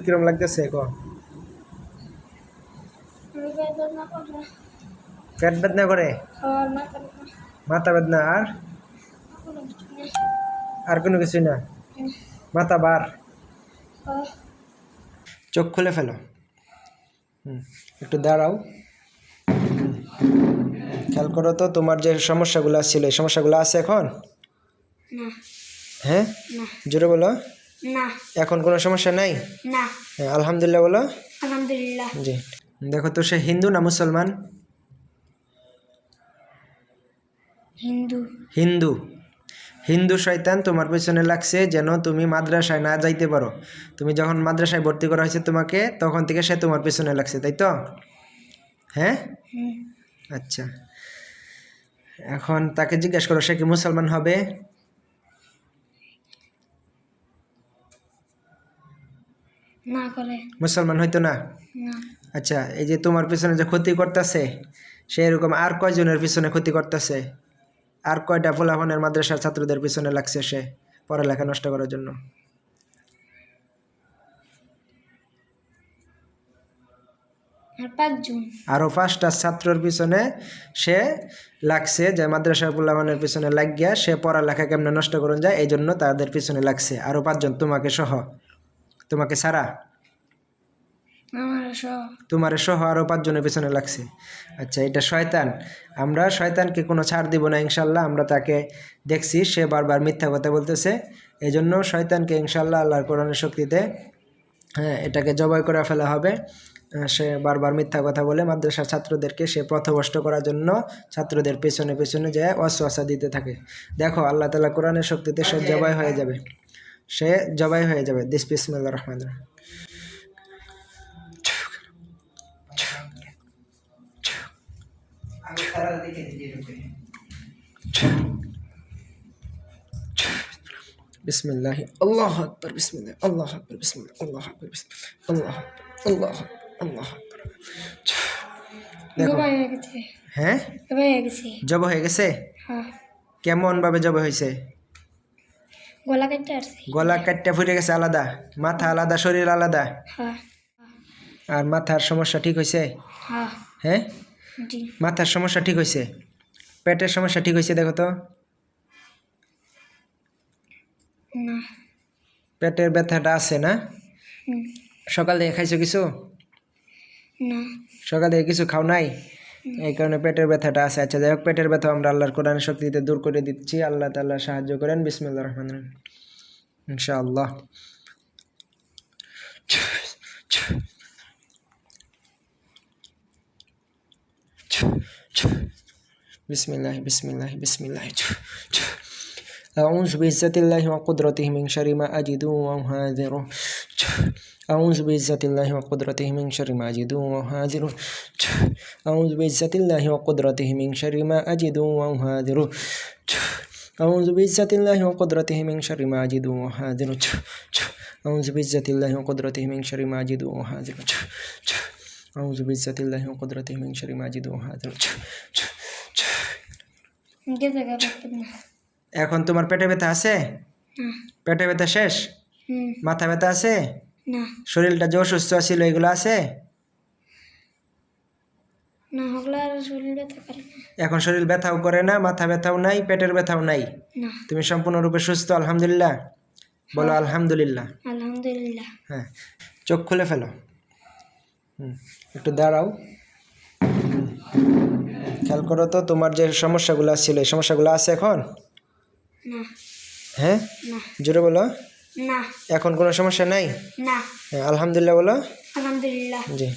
কিরম লাগতেছে ক পেট বেদনা করে? মাথা বেদনা আর? কিছু আর কোনো কিছুই না? মাথা বার? চোখ খুলে ফেলো। হুম, একটু দাঁড়াও। খেয়াল করো তো তোমার যে সমস্যাগুলো ছিল এই সমস্যাগুলো আছে এখন? হ্যাঁ? জোরে বলো। না। এখন কোনো সমস্যা নাই? না। হ্যাঁ আলহামদুলিল্লাহ বলো। আলহামদুলিল্লাহ। জি। দেখো তো সে হিন্দু না মুসলমান? হিন্দু। হিন্দু। হিন্দু শয়তান তোমার পেছনে লাগছে যেন তুমি মাদ্রাসায় না যাইতে পারো। তুমি যখন মাদ্রাসায় ভর্তি করা হয়েছে তোমাকে তখন থেকে সে তোমার পেছনে লাগছে তাই তো? হ্যাঁ? আচ্ছা। এখন তাকে জিজ্ঞেস করো সে কি মুসলমান হবে? না করে। মুসলমান হইতো না? আচ্ছা এই যে তোমার পিছনে যে ক্ষতি করতেছে সে এরকম আর কয়জনের পিছনে ক্ষতি করতেছে? আর কয়টা ফোলাফনের মাদ্রাসার ছাত্রদের পিছনে লাগছে সে পড়ালেখা নষ্ট করার জন্য? আর আরও পাঁচটা ছাত্রর পিছনে সে লাগছে যে মাদ্রাসার পোলাপানের পিছনে লাগিয়া সে পড়ালেখা কেমনে নষ্ট করুন যায় এই জন্য তাদের পিছনে লাগছে। আরও পাঁচজন তোমাকে সহ। তোমাকে সারা? তোমার সহ আরও পাঁচজনের পেছনে লাগছে। আচ্ছা এটা শয়তান। আমরা শয়তানকে কোনো ছাড় দিব না ইনশাল্লাহ। আমরা তাকে দেখছি সে বারবার মিথ্যা কথা বলতেছে। এই জন্য শয়তানকে ইনশাল্লাহ আল্লাহর কোরআনের শক্তিতে হ্যাঁ এটাকে জবাই করে ফেলা হবে। সে বারবার মিথ্যা কথা বলে মাদ্রাসার ছাত্রদেরকে সে পথভ্রষ্ট করার জন্য ছাত্রদের পেছনে পেছনে যায় অশ্বাসা দিতে থাকে। দেখো আল্লাহ তালা কোরআনের শক্তিতে সে জবাই হয়ে যাবে। সে জবাই হয়ে যাবে দিস বিসমিল্লা রহমান রহিম। বিসমিল্লাহ আল্লাহ আকবর বিসমিল্লাহ আল্লাহ আকবর বিসমিল্লাহ আল্লাহ আকবর আল্লাহ আল্লাহ আল্লাহ আকবর। দেখো। হয়ে জব হয়ে? গেছে। কেমন ভাবে জব হয়েছে? গলা কেটে আসছে গলা কাটটা ফুটে গেছে আলাদা মাথা আলাদা শরীর আলাদা। হ্যাঁ। আর মাথার সমস্যা ঠিক হয়েছে হ্যাঁ। হ্যাঁ? জি। মাথার সমস্যা ঠিক হয়েছে পেটের সমস্যা ঠিক হয়েছে দেখো তো? না। পেটের ব্যথাটা আছে না? সকাল থেকে খাইছো কিছু? না। সকাল থেকে কিছু খাও নাই? এই কারণে পেটের ব্যথাটা আছে। আচ্ছা যাই হোক, পেটের ব্যথা আমরা আল্লাহর কোরআনের শক্তিতে দূর করে দিচ্ছি। আল্লাহ তাল্লাহ সাহায্য করেন। বিসমুল্লা রহমান রহিম। ইনশাআল্লাহ। বিসমিল্লাহ বিসমিল্লাহ বিসমিল্লাহ أعوذ بعزة الله وقدرته من شر ما أجد وأهاذره أعوذ بعزة الله وقدرته من شر ما أجد وأهاذره أعوذ بعزة الله وقدرته من شر ما أجد وأهاذره أعوذ بعزة الله وقدرته من شر ما أجد وأهاذره أعوذ بعزة الله وقدرته من شر ما أجد وأهاذره أعوذ بعزة الله وقدرته من شر ما أجد وأهاذره جزاك الله এখন তোমার পেটে ব্যথা আছে? পেটে ব্যথা শেষ? মাথা ব্যথা আছে? শরীরটা যে অসুস্থ ছিল এগুলো আছে? এখন শরীর ব্যথাও করে না মাথা ব্যথাও নাই পেটের ব্যথাও নাই। তুমি সম্পূর্ণরূপে সুস্থ আলহামদুলিল্লাহ? বলো আলহামদুলিল্লাহ। আলহামদুলিল্লাহ। হ্যাঁ চোখ খুলে ফেলো। হুম একটু দাঁড়াও। খেয়াল করো তো তোমার যে সমস্যাগুলো ছিল এই সমস্যাগুলো আছে এখন? হ্যাঁ? জোরে বলো। না। এখন কোনো সমস্যা নাই? না। হ্যাঁ আলহামদুলিল্লাহ বলো। আলহামদুলিল্লাহ। জি।